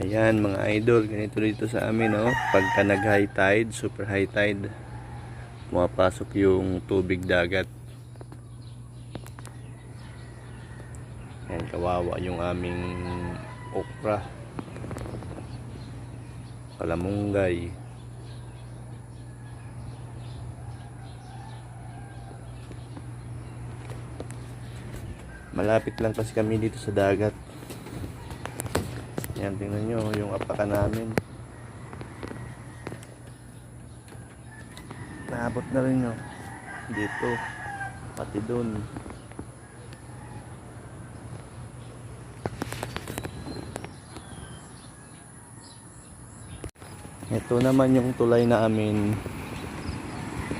Ayan mga idol, ganito dito sa amin no. Pagka nag high tide, super high tide, pumapasok yung tubig dagat. Ayan, kawawa yung aming okra. Kalamunggay. Malapit lang kasi kami dito sa dagat. Yan, tingnan nyo yung apaka namin. Naabot na rin nyo. Dito. Pati dun. Ito naman yung tulay namin.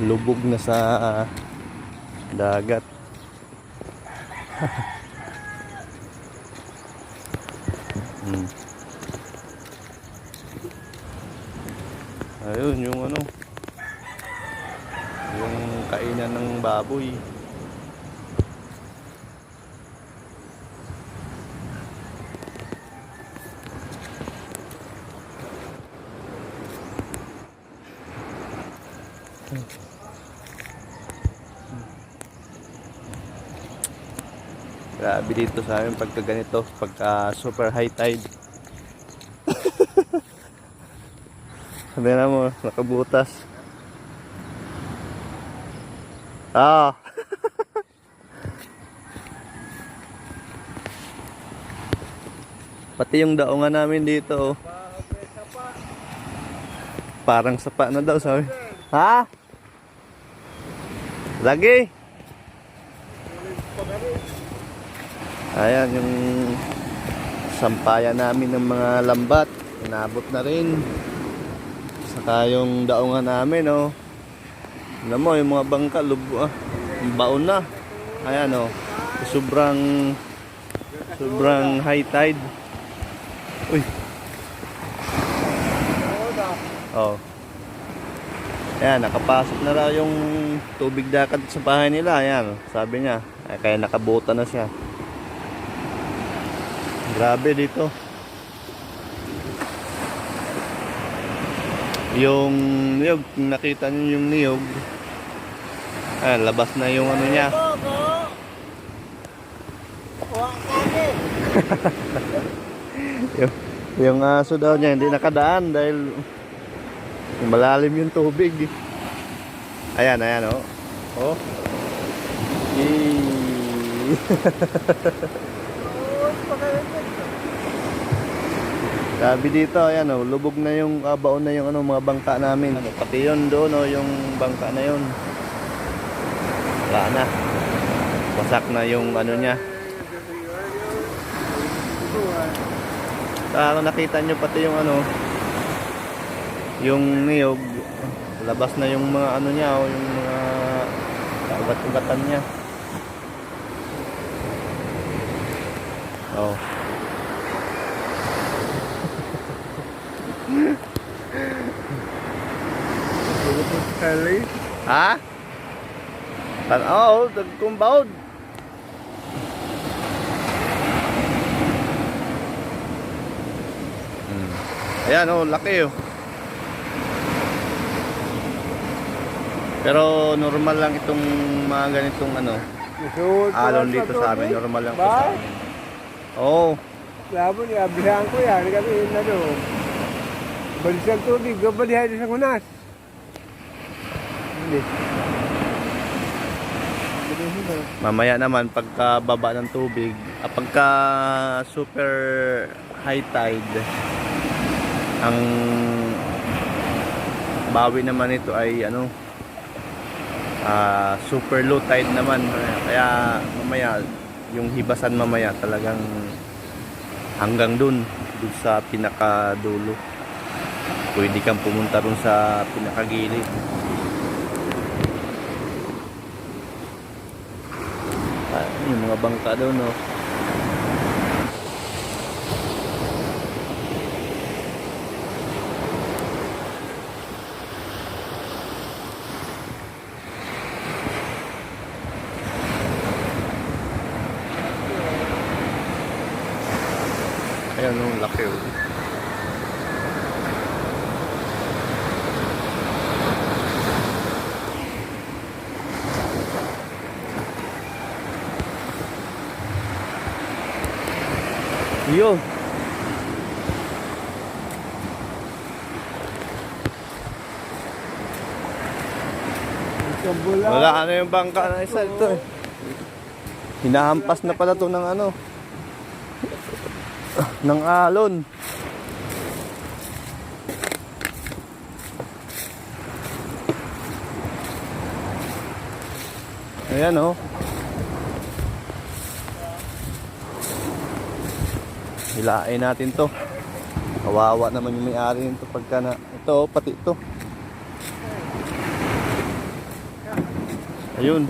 Lubog na sa dagat. Hmm. Ayun, yung ano. Yung kainan ng baboy. Grabe dito sa amin pagka ganito, pagka super high tide. Sabi na mo, nakabutas. Ah. Pati yung daungan namin dito. oh. Parang sapa na daw sabi. Ha? Lagi. Ayan yung sampayan namin ng mga lambat. Inabot na rin. Saka yung daungan namin, oh. Alam mo, yung mga bangka, lubo, ah. Baon na. Ayan, oh. Sobrang, sobrang high tide. Uy. Oh. Ayan, nakapasok na raw yung tubig dagat sa bahay nila. Ayan, sabi niya. Ay, kaya nakabota na siya. Grabe dito. Yung niyog, nakita niyo yung niyog, ah, labas na yung ano niya. yung, yung aso daw niya hindi nakadaan dahil malalim yung tubig. Ayan, ayan oh. Oh. Sabi dito, ayan oh, lubog na yung ah, baon na yung ano mga bangka namin. Ano, pati yun doon oh, yung bangka na yun. Wala na. Wasak na yung ano niya. Ah, nakita nyo pati yung ano yung niyog labas na yung mga ano niya oh, yung mga ugat-ugatan niya. Oh. Kali. Ha? Tan oh, dagkumbawd. Hmm. Ayan oh, laki oh. Pero normal lang itong mga ganitong ano, alon dito sa amin, normal lang po Ba? sa amin. Oh, Labo ni abihan ko yan. Kami na doon. Balis ang tubig. Gabalihan sa kunas. Mamaya naman pagka baba ng tubig, ah, pagka super high tide, ang bawi naman ito ay ano, ah, super low tide naman. Kaya mamaya, yung hibasan mamaya talagang hanggang dun, dun sa pinakadulo. Pwede kang pumunta dun sa pinakagilid. Ah, yung mga bangka doon, no? Ayan, no, laki, oh. Bula. Wala ano yung bangka na isa ito eh. Hinahampas na pala to ng ano. ng alon. Ayan oh. Hilain natin to. Kawawa naman yung may-ari nito pagka na ito oh, pati ito. Ayun.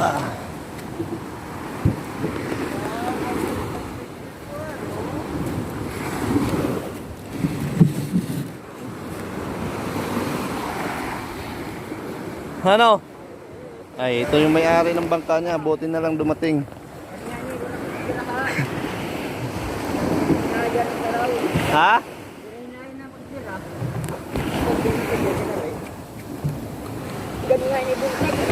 Ah. Ano? Ay, ito yung may-ari ng bangka niya. Buti na lang dumating. Ha? Ganun nga ini